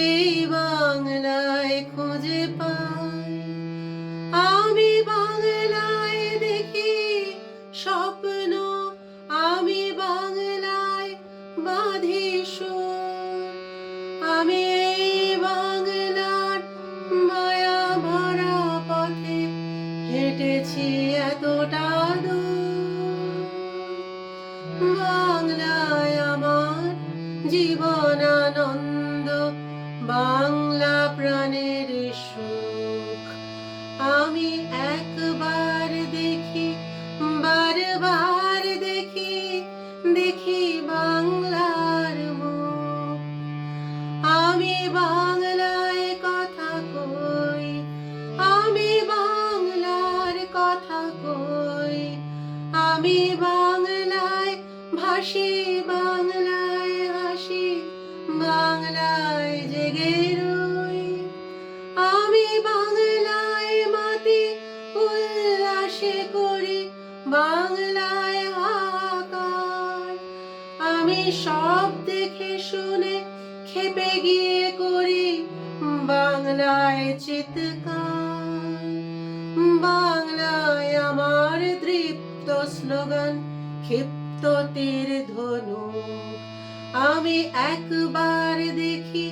এই বাংলায় খুঁজে পাই। আমি বাংলায় দেখি স্বপ্ন, আমি বাংলায় বাঁধি আমি এই বাংলার মায়া ভরা পথে হেঁটেছি এতটা বাংলায় আমার জীবন আনন্দ বাংলা প্রাণের সুখ। আমি একবার দেখি, বারবার দেখি দেখি বাংলার মুখ। আমি বাংলায় কথা কই, আমি বাংলার কথা কই, আমি বাংলায় ভাসি হাসি বাংলায় জেগে আমি বাংলায় মাতি উল্লাসে করি, বাংলায় হাকার আমি সব দেখে শুনে খেপে গিয়ে করি, বাংলায় চিৎকার। বাংলায় আমার তৃপ্ত স্লোগান, ক্ষিপ্ত তীর ধনু আমি একবার দেখি,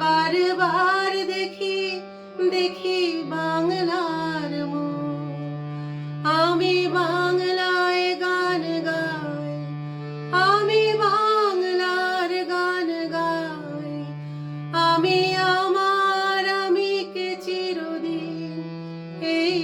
বারবার দেখি দেখি বাংলার আমি বাংলায় গান গাই, আমি বাংলার গান গাই। আমি আমার আমি কে চিরদিন এই